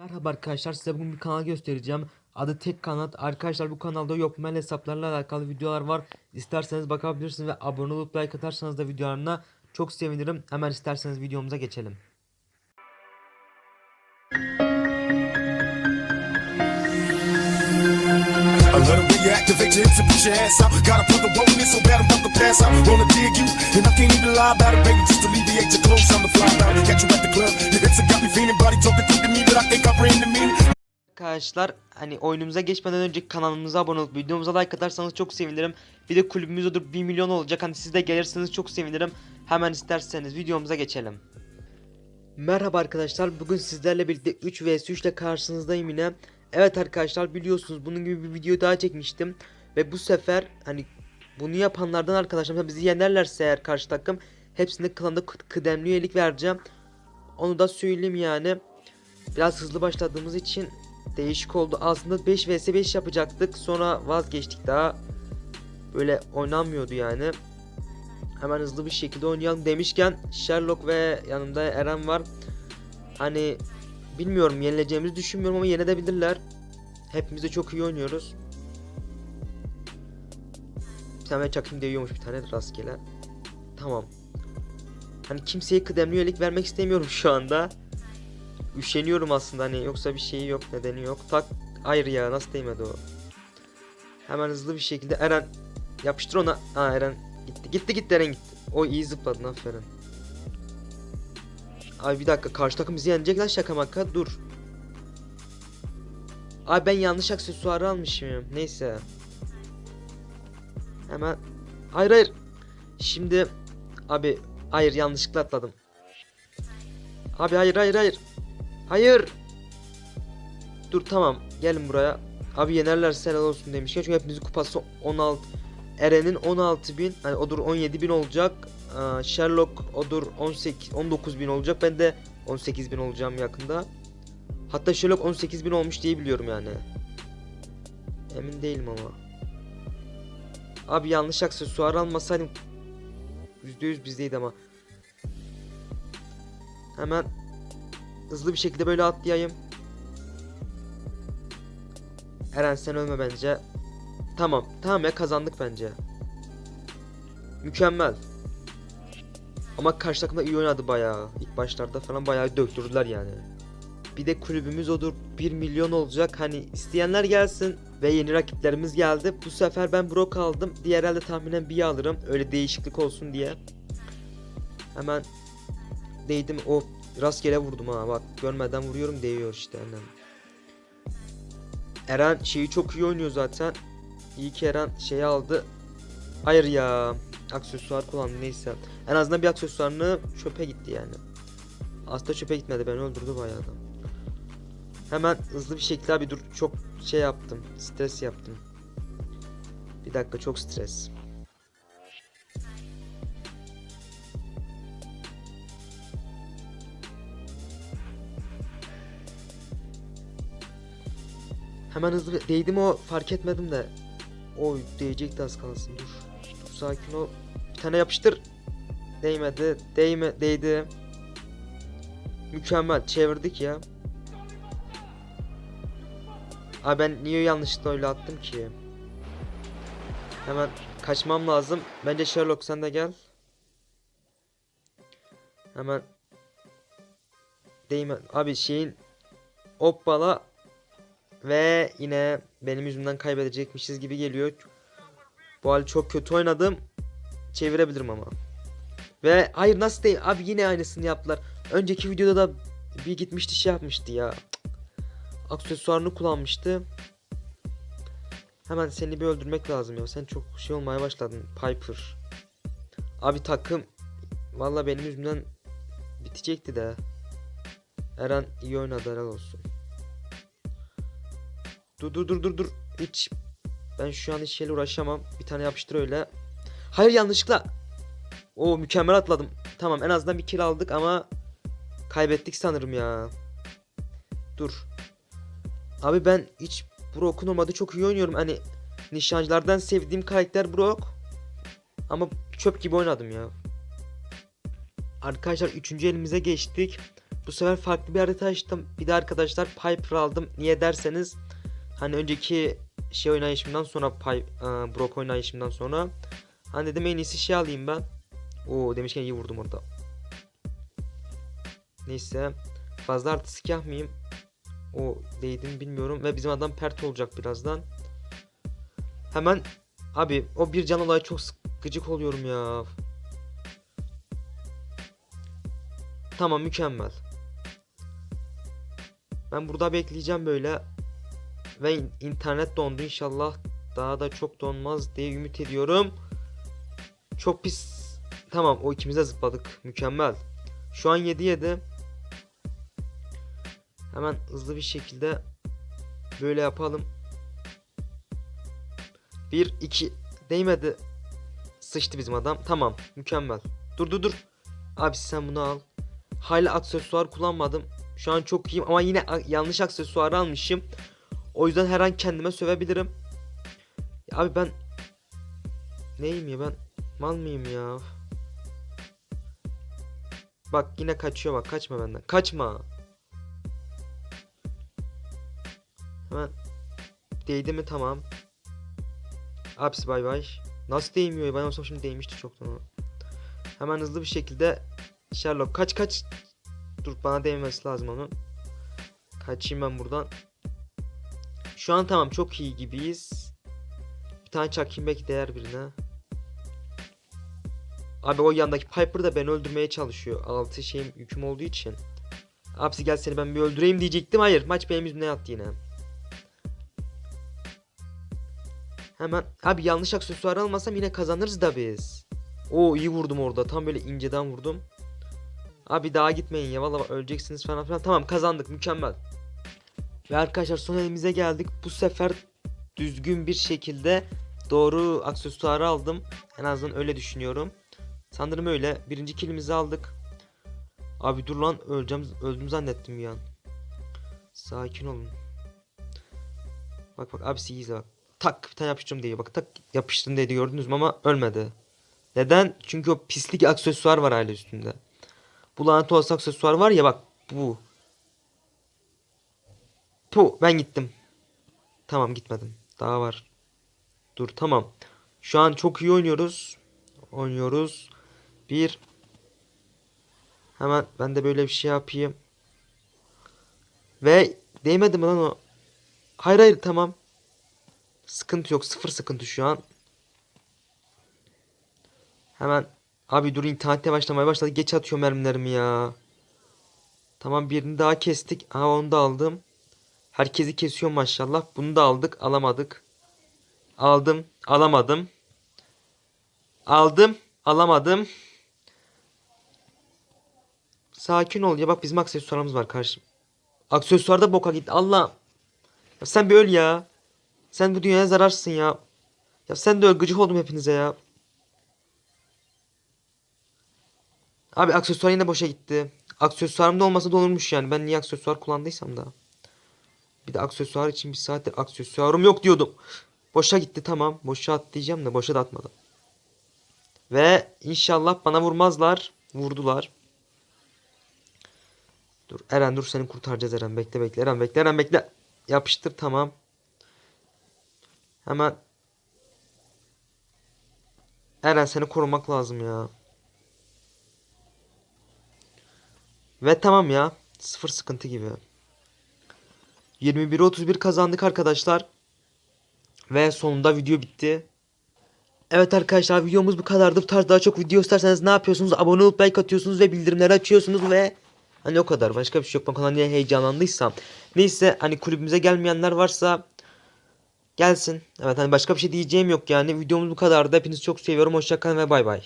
Merhaba arkadaşlar size bugün bir kanal göstereceğim. Adı Tek Kanat. Arkadaşlar bu kanalda Yopmail hesaplarla alakalı videolar var. İsterseniz bakabilirsiniz ve abone olup like atarsanız da videolarına çok sevinirim. Hemen isterseniz videomuza geçelim. I let her reactivate your ass out. Gotta put the roll in so bad I'm about to pass out. Wanna dig you, and I can't even lie about it, baby. Just alleviate your clothes, I'm fly out. Catch you at the club, your hips have got me feeling, body talking to me, but I think I ran the meaning. Arkadaşlar hani oyunumuza geçmeden önce kanalımıza abone olup videomuza like atarsanız çok sevinirim. Bir de kulübümüz olur 1 milyon olacak. Hani siz de gelirseniz çok sevinirim. Hemen isterseniz videomuza geçelim. Merhaba arkadaşlar. Bugün sizlerle birlikte 3 vs 3 ile karşınızdayım yine. Evet arkadaşlar biliyorsunuz bunun gibi bir video daha çekmiştim. Ve bu sefer hani bunu yapanlardan arkadaşlar bizi yenerlerse eğer karşı takım hepsine klanda kı- kıdemli üyelik vereceğim. Onu da söyleyeyim yani. Biraz hızlı başladığımız için değişik oldu. Aslında 5 vs 5 yapacaktık. Sonra vazgeçtik daha. Böyle oynanmıyordu yani. Hemen hızlı bir şekilde oynayalım demişken Sherlock ve yanımda Eren var. Hani bilmiyorum yenileceğimizi düşünmüyorum ama yenebilirler. Hepimiz de çok iyi oynuyoruz. Bir tane çakayım değiyormuş bir tane rastgele. Tamam. Hani kimseye kıdemli üyelik vermek istemiyorum şu anda. Üşeniyorum aslında hani yoksa bir şeyi yok nedeni yok. Tak hayır ya nasıl değmedi o. Hemen hızlı bir şekilde Eren yapıştır ona. Ha Eren gitti gitti gitti Eren gitti. O iyi zıpladın aferin. Abi bir dakika karşı takım bizi yenecek lan şaka maka dur. Abi ben yanlış aksesuarı almışım. Neyse. Hemen. Hayır hayır. Şimdi abi hayır yanlışlıkla atladım. Abi hayır hayır hayır. Hayır. Dur tamam gelin buraya. Abi yenerlerse helal olsun demişken çünkü hepimizin kupası 16. Eren'in 16 bin hani odur 17 bin olacak. Sherlock odur 18 19 bin olacak. Ben de 18 bin olacağım yakında. Hatta Sherlock 18 bin olmuş diye biliyorum yani. Emin değilim ama. Abi yanlış aksesuar almasaydım %100 bizdeydi ama. Hemen hızlı bir şekilde böyle atlayayım. Eren sen ölme bence. Tamam. Tamam ya kazandık bence. Mükemmel. Ama karşı takım da iyi oynadı bayağı. İlk başlarda falan bayağı döktürdüler yani. Bir de kulübümüz odur 1 milyon olacak. Hani isteyenler gelsin ve yeni rakiplerimiz geldi. Bu sefer ben Brock aldım. Diğer elde tahminen bir alırım. Öyle değişiklik olsun diye. Hemen değdim. O rastgele vurdum ha bak. Görmeden vuruyorum değiyor işte aynen. Eren şeyi çok iyi oynuyor zaten. İyi ki Eren şeyi aldı. Hayır ya. Aksesuar kullandı neyse. En azından bir aksesuarını çöpe gitti yani. Aslında çöpe gitmedi beni öldürdü bayağı da. Hemen hızlı bir şekilde abi dur çok şey yaptım. Stres yaptım. Bir dakika çok stres. Hemen hızlı değdim o fark etmedim de. Oy değecekti az kalsın dur. Sakin ol. Bir tane yapıştır. Değmedi. Değme değdi. Mükemmel çevirdik ya. Abi ben niye yanlışlıkla öyle attım ki? Hemen kaçmam lazım. Bence Sherlock sen de gel. Hemen Değme. Abi şeyin Hoppala ve yine benim yüzümden kaybedecekmişiz gibi geliyor. Bu hal çok kötü oynadım. Çevirebilirim ama. Ve hayır nasıl değil abi yine aynısını yaptılar. Önceki videoda da bir gitmişti şey yapmıştı ya. Aksesuarını kullanmıştı. Hemen seni bir öldürmek lazım ya. Sen çok şey olmaya başladın. Piper. Abi takım. Valla benim yüzümden bitecekti de. Eren iyi oynadı helal olsun. Dur dur dur dur dur. Hiç ben şu an hiç şeyle uğraşamam. Bir tane yapıştır öyle. Hayır yanlışlıkla. O mükemmel atladım. Tamam en azından bir kill aldık ama kaybettik sanırım ya. Dur. Abi ben hiç Brock'u normalde çok iyi oynuyorum. Hani nişancılardan sevdiğim karakter Brock. Ama çöp gibi oynadım ya. Arkadaşlar 3. elimize geçtik. Bu sefer farklı bir harita açtım. Bir de arkadaşlar Piper aldım. Niye derseniz hani önceki şey oynayışımdan sonra Pi e, Brock oynayışımdan sonra hani dedim en iyisi şey alayım ben. Oo demişken iyi vurdum orada. Neyse fazla artistik yapmayayım. O değdim bilmiyorum ve bizim adam pert olacak birazdan. Hemen abi o bir can olayı çok gıcık oluyorum ya. Tamam mükemmel. Ben burada bekleyeceğim böyle. Ve in- internet dondu inşallah. Daha da çok donmaz diye ümit ediyorum. Çok pis. Tamam o ikimize zıpladık. Mükemmel. Şu an 7-7. Hemen hızlı bir şekilde böyle yapalım. 1 2 değmedi. Sıçtı bizim adam. Tamam, mükemmel. Dur dur dur. Abi sen bunu al. Hala aksesuar kullanmadım. Şu an çok iyiyim ama yine yanlış aksesuarı almışım. O yüzden her an kendime sövebilirim. Ya abi ben neyim ya ben mal mıyım ya? Bak yine kaçıyor bak kaçma benden. Kaçma. Hemen değdi mi tamam. Abisi bay bay. Nasıl değmiyor? Ben olsam şimdi değmişti çoktan ona. Hemen hızlı bir şekilde Sherlock kaç kaç. Dur bana değmemesi lazım onun. Kaçayım ben buradan. Şu an tamam çok iyi gibiyiz. Bir tane çakayım belki değer birine. Abi o yandaki Piper da beni öldürmeye çalışıyor. Altı şeyim yüküm olduğu için. Abisi gel seni ben bir öldüreyim diyecektim. Hayır maç benim yüzümden yattı yine. Hemen abi yanlış aksesuar almasam yine kazanırız da biz. Oo iyi vurdum orada. Tam böyle inceden vurdum. Abi daha gitmeyin ya valla öleceksiniz falan filan. Tamam kazandık mükemmel. Ve arkadaşlar son elimize geldik. Bu sefer düzgün bir şekilde doğru aksesuarı aldım. En azından öyle düşünüyorum. Sanırım öyle. Birinci kilimizi aldık. Abi dur lan öleceğim öldüm zannettim bir an. Sakin olun. Bak bak abisi iyi bak. Tak bir tane yapıştırdım diyor. Bak tak yapıştım dedi gördünüz mü ama ölmedi. Neden? Çünkü o pislik aksesuar var hala üstünde. Bu lanet olası aksesuar var ya bak bu. Bu ben gittim. Tamam gitmedim. Daha var. Dur tamam. Şu an çok iyi oynuyoruz. Oynuyoruz. Bir. Hemen ben de böyle bir şey yapayım. Ve değmedi mi lan o? Hayır hayır tamam. Sıkıntı yok. Sıfır sıkıntı şu an. Hemen. Abi dur internet yavaşlamaya başladı. Geç atıyor mermilerimi ya. Tamam birini daha kestik. Aha onu da aldım. Herkesi kesiyor maşallah. Bunu da aldık. Alamadık. Aldım. Alamadım. Aldım. Alamadım. Sakin ol ya bak bizim aksesuarımız var karşı. Aksesuar da boka gitti. Allah. Ya sen bir öl ya. Sen bu dünyaya zararsın ya. Ya sen de öl gıcık oldum hepinize ya. Abi aksesuar yine boşa gitti. Aksesuarım da olmasa da olurmuş yani. Ben niye aksesuar kullandıysam da. Bir de aksesuar için bir saattir aksesuarım yok diyordum. Boşa gitti tamam. Boşa at diyeceğim de boşa da atmadım. Ve inşallah bana vurmazlar. Vurdular. Dur Eren dur seni kurtaracağız Eren. Bekle bekle Eren bekle Eren bekle. Yapıştır tamam. Hemen. Eren seni korumak lazım ya. Ve tamam ya. Sıfır sıkıntı gibi. 21'e 31 kazandık arkadaşlar. Ve sonunda video bitti. Evet arkadaşlar videomuz bu kadardı. Bu tarz daha çok video isterseniz ne yapıyorsunuz? Abone olup like atıyorsunuz ve bildirimleri açıyorsunuz ve hani o kadar. Başka bir şey yok. Ben kanal niye heyecanlandıysam. Neyse hani kulübümüze gelmeyenler varsa gelsin. Evet hani başka bir şey diyeceğim yok yani. Videomuz bu kadardı. Hepinizi çok seviyorum. Hoşçakalın ve bay bay.